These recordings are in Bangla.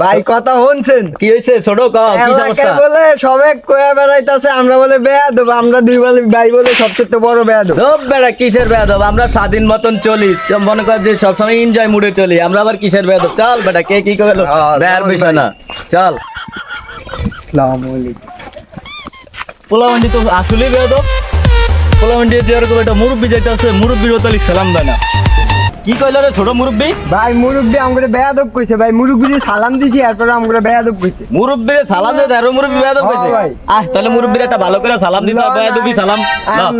ভাই কথা শুনছেন? কি হয়েছে ছোট ক কি সমস্যা? বলে সবাই কয়া বেড়াইতাছে আমরা বলে বেয়া দেবো আমরা দুই বলে ভাই বলে সবচেয়ে বড় বেয়া দেবো। বেড়া কিসের বেয়াদব আমরা স্বাধীন মতন চলি। মনে কর যে সবসময় এনজয় মুডে চলি। আমরা আবার কিসের বেয়াদব চল বেটা কে কি করে বেয়ার বিষয় না। চল। আসসালামু আলাইকুম। পোলামন্ডি তো আসলেই বেয়াদব পোলামন্ডি যেরকম একটা মুরব্বী যেটা আছে মুরব্বীর তালি সালাম দেয় না। কি কইল রে ছোট মুরব্বী? ভাই মুরব্বী আমগরে বেয়াদব কইছে। ভাই মুরব্বী সালাম দিছি এরপর আমগরে বেয়া দেব কইছে। মুরব্বী সালাম দে আর মুরব্বী বেয়াদব হ্যাঁ, কইছে। ভাই। আহ তাহলে মুরব্বীর একটা ভালো করে সালাম দিতে হবে বেয়াদবি সালাম। দাও।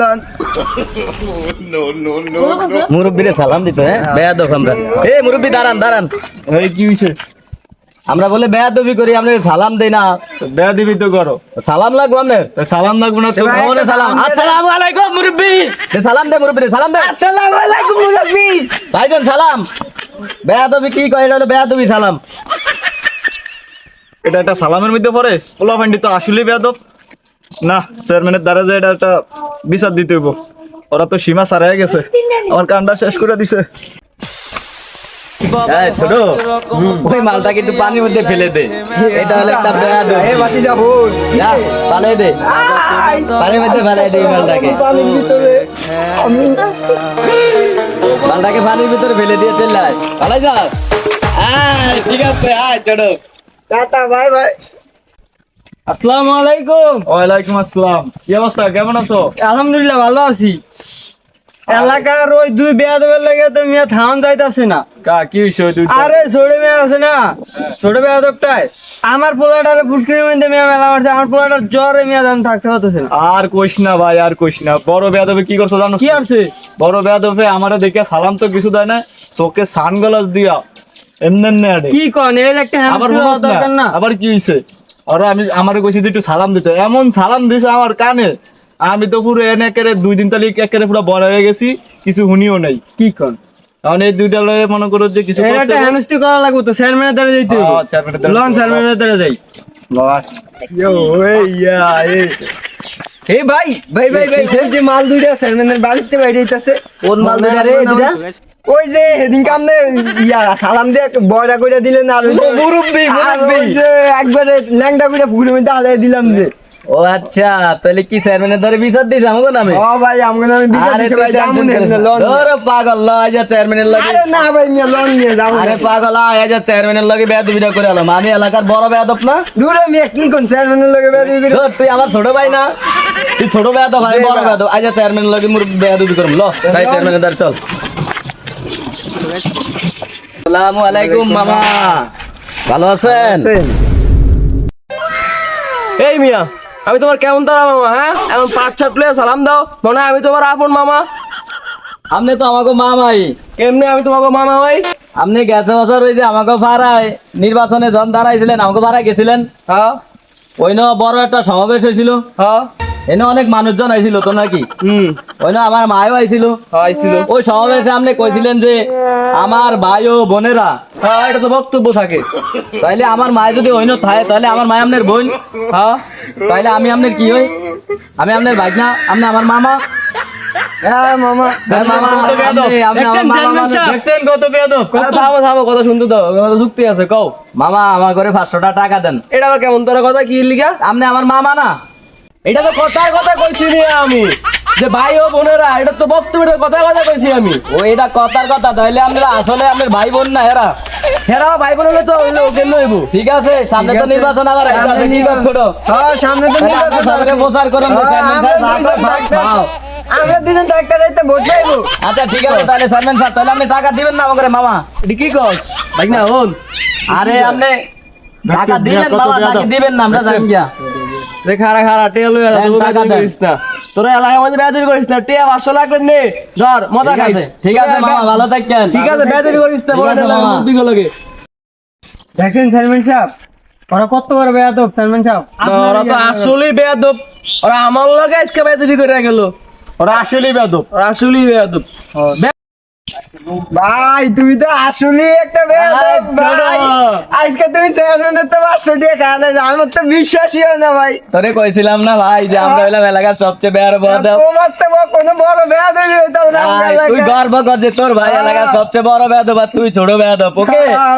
মুরব্বীরে সালাম দিতে হ্যাঁ বেয়াদব আমরা। এ মুরব্বী দাঁড়ান দাঁড়ান। এই কি হইছে? আমরা বলে বেয়াদবি করি আমরা সালাম দেই না। বেয়াদিবি তো করো। সালাম লাগবো আপনার? সালাম লাগবে না তো? ভাই, সালাম সালাম আসসালামু আলাইকুম মুরব্বি। দে সালাম দে মুরব্বি সালাম দে। আসসালামু আলাইকুম মুরব্বী। ভাইজান সালাম। বেয়াদবি কি কয়? এটা হলো বেয়াদবি সালাম। এটা একটা সালামের মধ্যে পড়ে? পোলা ভান্ডি তো আসলে বেয়াদব। না চেয়ারম্যানের দ্বারা যে এটা একটা বিচার দিতে হইব। ওরা তো সীমা সারাই গেছে। আমার কান্ডা শেষ করে দিছে। ছোট। ওই মালটাকে একটু পানির মধ্যে ফেলে দে। এটা হলো একটা বেয়াদব এ বাতি যাব যা পালে দে। পানির মধ্যে ফেলে দে মালটাকে। ভিতরে। মালটাকে পানির ভিতরে ফেলে দিয়ে চলে আয়। পালাই যা। আয় ঠিক আছে আয় ছোট। Tata bye bye. আসসালামু আলাইকুম। ওয়ালাইকুম আসসালাম। কি অবস্থা? কেমন আছো? আলহামদুলিল্লাহ ভালো আছি। এলাকার ওই দুই বেয়া দেবের লাগে তো মিয়া থাম যাইতাছে না। কা কি হইছে ওই আরে ছোট মেয়ে আছে না? ছোট মেয়ে আদবটাই আমার পোলাটারে ফুসকির মধ্যে মেয়ে মেলা মারছে আমার পোলাটার জ্বরে মেয়ে দাম থাকতে হতেছে না। আর কইস না ভাই আর কইস না। বড় বেয়াদবে কি করছ জানো? কি আছে বড় বেয়াদবে আমারে দেখে সালাম তো কিছু দেয় না চোখে সানগ্লাস দিয়া এমনি এমনি আডে কি কন এর একটা আবার দরকার না। আবার কি হইছে? ওরা আমি আমারে কইছি যে একটু সালাম দিতে। এমন সালাম দিছে আমার কানে আমি তো পুরো এনে একেবারে দুই দিন তালি একেবারে পুরো বড় হয়ে গেছি কিছু শুনিও নাই। কি কন কারণ এই দুইটা লয়ে মনে করো যে কিছু। হ্যান্ডস্টি করা লাগবে তো চেয়ারম্যানের দ্বারা যাইতে হ্যাঁ, হবে চেয়ারম্যানের দ্বারা লন চেয়ারম্যানের দ্বারা যাই। ইয়ো ইয়া ভাই ভাই ভাই যে মাল দুইটা চেয়ারম্যানের বাড়িতে বাইরে যাইতাছে কোন মাল দুইটা রে, দুইটা? ওই যে কামনে ইয়া সালাম দিয়ে বয়রা দিলেন আর মুরব্বি, মুরব্বি। একবারে ল্যাংটা মধ্যে আলাই দিলাম যে। ও আচ্ছা তাহলে কি চেয়ারম্যানের ধরে বিচার দিস আমাকে নামে? ও ভাই আমাকে আমি বিচার আরে ভাই করিস না। লোন ধরো পাগল ল আজ চেয়ারম্যানের লাগে। আরে না ভাই মিয়া লোন নিয়ে যাব আরে পাগল আজ চেয়ারম্যানের লাগে বেয়াদবিটা করে আলাম আমি এলাকার বড় বেয়াদব না? দূরে মিয়া কি কোন চেয়ারম্যানের লগে বেদি করে? ধর, তুই আমার ছোট ভাই না? তুই ছোট বেয়াদব ভাই বড় বেয়াদব। আজ চেয়ারম্যানের লাগে মুর বেয়াদবি করম। ল তাই চেয়ারম্যানের দ্বার চল। আসসালামু আলাইকুম মামা। ভালো আছেন। এই মিয়া আমি তোমার কেমন তারা মামা হ্যাঁ? এমন পাঁচ ছাট লয়ে সালাম দাও। মনে হয় আমি তোমার আপন মামা। আপনি তো আমাকে মামাই। কেমনে আমি তোমাকে মামা ভাই? আপনি গেছে বছর ওই যে আমাকে ভাড়ায় নির্বাচনে জন দাঁড়াইছিলেন আমাকে ভাড়ায় গেছিলেন। হ্যাঁ। ওই না বড় একটা সমাবেশ হয়েছিল। হ্যাঁ। এনে অনেক মানুষজন আইছিল তো নাকি? হুম। ওই না আমার মায়ও আইছিল। আইছিল। ওই সমাবেশে আপনি কইছিলেন যে আমার ভাই ও বোনেরা হ্যাঁ এটা তো বক্তব্য থাকে। তাইলে আমার মায় যদি না থাকে তাহলে আমার মায় আপনার বোন। হ্যাঁ। তাইলে আমি আপনার কি হই? আমি আপনার ভাই না আপনি আমার মামা যুক্তি আছে কও। মামা আমার পাঁচশোটা টাকা দেন। এটা আবার কেমন তারা কথা কি লিগা? আপনি আমার মামা না? এটা তো কথার কথা কইছি রে আমি। যে ভাই ও বোনেরা এটা তো বক্তব্যের কথা কথা কইছি আমি। ও এটা কথার কথা তাইলে আপনারা আসলে আপনার ভাই বোন না এরা হেরা ভাই বোন হলে তো হইল কেন হইব? ঠিক আছে? সামনে তো নির্বাচন আবার আছে, সামনে কি করছ ছোট। হ্যাঁ সামনে তো তাহলে আপনার সামনে প্রচার করুন যে চেয়ারম্যান সাহেব ভাগ করে আমরা দুজন ট্রাক্টর আইতে ভোট চাইব। আচ্ছা ঠিক আছে তাহলে চেয়ারম্যান স্যার তাহলে আপনি টাকা দিবেন না আমাকে মামা। এটা কি কস? ভাই না হন আরে আপনি টাকা দিবেন বাবা। নাকি দিবেন না আমরা জানি গিয়া রে খারা খারা টেয়া লইয়া দেন, তুই টাকা বেয়াদবি দেন। করিস না। তোরা এলাকার মধ্যে বেয়াদবি করিস না টেয়া পাঁচশো লাগবে নে। ধর মজা ঠিক ঠিক আছে মামা ভালো থাকেন। ঠিক আছে বেয়াদবি করিস না বড় দিকে লগে দেখছেন চেয়ারম্যান সাহেব? ওরা কত বড় বেয়াদব চেয়ারম্যান সাহেব? ওরা তো আসলেই বেয়াদব। ওরা আমার লগে আজকে বেয়াদবি করে গেল। ওরা আসলেই বেয়াদব। ওরা আসলেই বেয়াদব। ভাই তুই তো আসলে একটা। ভাই আজকে তুমি চেয়ারম্যানের তো পাঁচশো টাকা খাওয়ালে আমার তো বিশ্বাসই হয় না ভাই। তোরে কইছিলাম না ভাই যে আমরা হইলাম এলাকার সবচেয়ে বেয়ার বদ। তোমার তো কোনো বড় বেয়াদবই হইতাম না তুই গর্ব কর যে তোর ভাই এলাকার সবচেয়ে বড় বেয়াদ বা তুই ছোট বেয়াদ ওকে? হ্যাঁ,